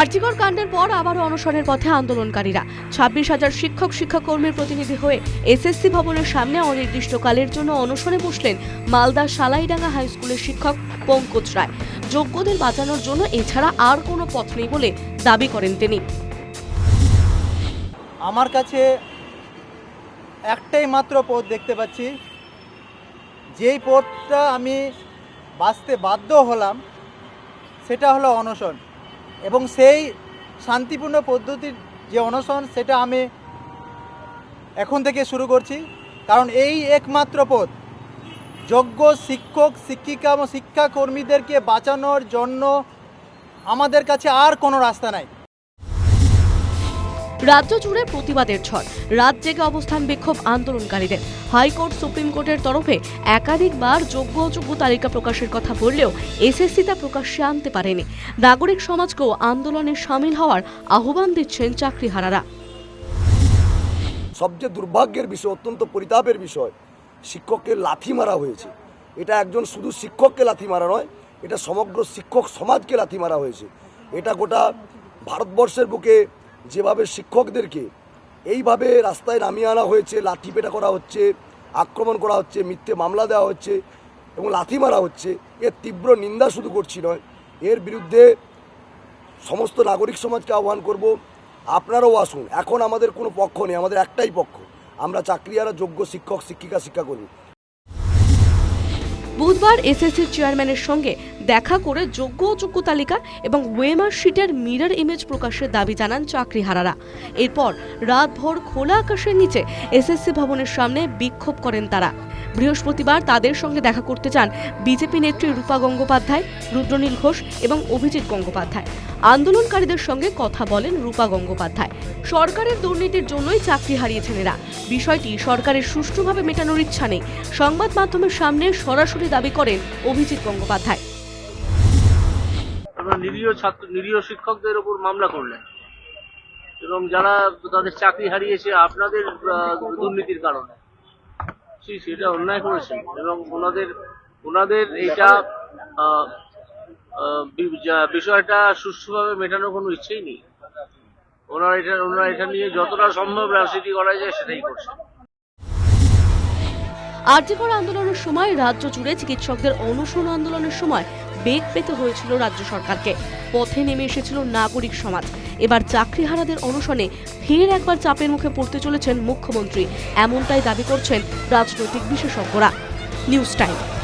আর্জিকর কাণ্ডের পর আবারও অনশনের পথে আন্দোলনকারীরা। ছাব্বিশ হাজার শিক্ষক, শিক্ষাকর্মীর প্রতিনিধি হয়ে এসএসসি ভবনের সামনে অনির্দিষ্টকালের জন্য অনশনে বসলেন মালদা সালাইডাঙ্গা হাই স্কুলের শিক্ষক পঙ্কজ রায়। যোগ্যদের বাঁচানোর জন্য এছাড়া আর কোনো পথ নেই বলে দাবি করেন তিনি। আমার কাছে একটাই মাত্র পথ দেখতে পাচ্ছি। যেই পথটা আমি বাঁচতে বাধ্য হলাম, সেটা হলো অনশন। এবং সেই শান্তিপূর্ণ পদ্ধতির যে অনশন, সেটা আমি এখন থেকে শুরু করছি। কারণ এই একমাত্র পথ, যোগ্য শিক্ষক, শিক্ষিকা এবং শিক্ষাকর্মীদেরকে বাঁচানোর জন্য আমাদের কাছে আর কোনো রাস্তা নাই। রাজ্য জুড়ে প্রতিবাদের ঝড় রাত জেগে অবস্থান বিক্ষোভ আন্দোলনকারীদের। হাইকোর্ট, সুপ্রিম কোর্টের তরফে একাধিকবার যোগ্য অযোগ্য তালিকা প্রকাশের কথা বললেও এসএসসি তা প্রকাশ্যে আনতে পারেনি। নাগরিক সমাজকেও আন্দোলনে সামিল হওয়ার আহ্বান দিচ্ছেন চাকরিহারারা। সবচেয়ে দুর্ভাগ্যের বিষয়, অত্যন্ত পরিতাপের বিষয়, শিক্ষককে লাথি মারা হয়েছে। এটা একজন শুধু শিক্ষককে লাথি মারা নয়, এটা সমগ্র শিক্ষক সমাজকে লাথি মারা হয়েছে। এটা গোটা ভারতবর্ষের বুকে যেভাবে শিক্ষকদেরকে এইভাবে রাস্তায় নামিয়ে আনা হয়েছে, লাঠি পেটা করা হচ্ছে, আক্রমণ করা হচ্ছে, মিথ্যে মামলা দেওয়া হচ্ছে এবং লাথি মারা হচ্ছে, এর তীব্র নিন্দা শুধু করছি নয়, এর বিরুদ্ধে সমস্ত নাগরিক সমাজকে আহ্বান করব। আপনারাও আসুন, এখন আমাদের কোনো পক্ষ নেই, আমাদের একটাই পক্ষ। আমরা চাকরি চাকরিয়ারা যোগ্য শিক্ষক, শিক্ষিকা, শিক্ষাকর্মী। বুধবার এসএসসির চেয়ারম্যানের সঙ্গে দেখা করে যোগ্য অযোগ্য তালিকা এবং ওয়েমার শিটের মিরর ইমেজ প্রকাশের দাবি জানান চাকরিহারারা। এরপর রাতভর খোলা আকাশের নিচে এসএসসি ভবনের সামনে বিক্ষোভ করেন তারা। বৃহস্পতিবার তাদের সঙ্গে দেখা করতে চান বিজেপি নেত্রী রূপা গঙ্গোপাধ্যায়, রুদ্রনীল ঘোষ এবং অভিজিৎ গঙ্গোপাধ্যায়। আন্দোলনকারীদের সঙ্গে কথা বলেন রূপা গঙ্গোপাধ্যায়। সরকারের দুর্নীতির জন্যই চাকরি হারিয়েছেন এরা। বিষয়টি সরকারের সুষ্ঠুভাবে মেটানোর ইচ্ছা নেই। সংবাদ মাধ্যমের সামনে সরাসরি দাবি করেন অভিজিৎ গঙ্গোপাধ্যায়। নিরীহ ছাত্র, নিরীহ শিক্ষকদের মামলা করলেন। এবং যারা তাদের চাকরি হারিয়েছে, আপনাদের দুর্নীতির কারণে। সেটা অন্যায় করেছেন। এবং ওনাদের ওনাদের এটা বিষয়টা সুষ্ঠুভাবে মেটানোর কোনো ইচ্ছেই নেই। ওনারা এটা ওনারা এটা নিয়ে যতটা সম্ভব রাজনীতি করা যায়, সেটাই করছে আর্যিকর আন্দোলনের সময় রাজ্য জুড়ে চিকিৎসকদের অনশন আন্দোলনের সময় বেগ পেতে হয়েছিল রাজ্য সরকারকে। পথে নেমে এসেছিল নাগরিক সমাজ। এবার চাকরিহারাদের অনশনে ফের একবার চাপের মুখে পড়তে চলেছেন মুখ্যমন্ত্রী। এমনটাই দাবি করছেন রাজনৈতিক বিশেষজ্ঞরা। News time.